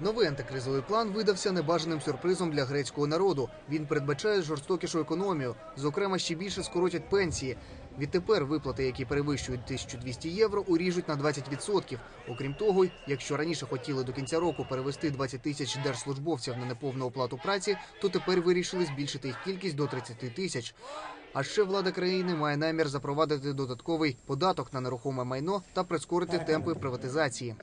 Новий антикризовий план видався небажаним сюрпризом для грецького народу. Він передбачає жорстокішу економію. Зокрема, ще більше скоротять пенсії. Відтепер виплати, які перевищують 1200 євро, уріжуть на 20%. Окрім того, якщо раніше хотіли до кінця року перевести 20 тисяч держслужбовців на неповну оплату праці, то тепер вирішили збільшити їх кількість до 30 тисяч. А ще влада країни має намір запровадити додатковий податок на нерухоме майно та прискорити темпи приватизації.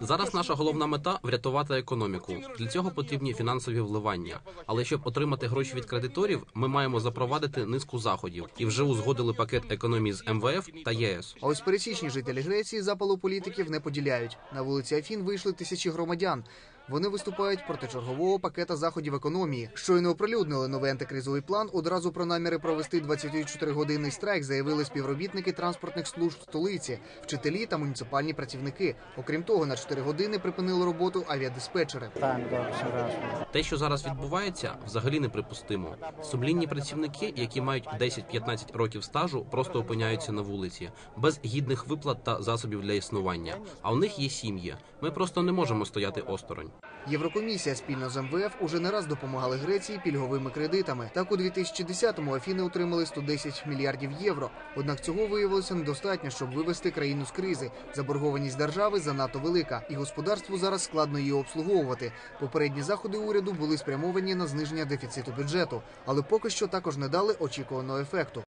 Зараз наша головна мета врятувати економіку. Для цього потрібні фінансові вливання. Але щоб отримати гроші від кредиторів, ми маємо запровадити низку заходів і вже узгодили пакет економії з МВФ та ЄС. А ось пересічні жителі Греції запалу політиків не поділяють. На вулиці Афін вийшли тисячі громадян. Вони виступають проти чергового пакета заходів економії. Щойно оприлюднили новий антикризовий план. Одразу про наміри провести 24-годинний страйк заявили співробітники транспортних служб столиці, вчителі та муніципальні працівники. Окрім того, на 4 години припинили роботу авіадиспетчери. Те, що зараз відбувається, взагалі неприпустимо. Сумлінні працівники, які мають 10-15 років стажу, просто опиняються на вулиці без гідних виплат та засобів для існування. А у них є сім'ї. Ми просто не можемо стояти осторонь. Єврокомісія спільно з МВФ уже не раз допомагали Греції пільговими кредитами. Так у 2010-му Афіни отримали 110 мільярдів євро. Однак цього виявилося недостатньо, щоб вивести країну з кризи. Заборгованість держави занадто велика, і господарству зараз складно її обслуговувати. Попередні заходи уряду були спрямовані на зниження дефіциту бюджету, але поки що також не дали очікуваного ефекту.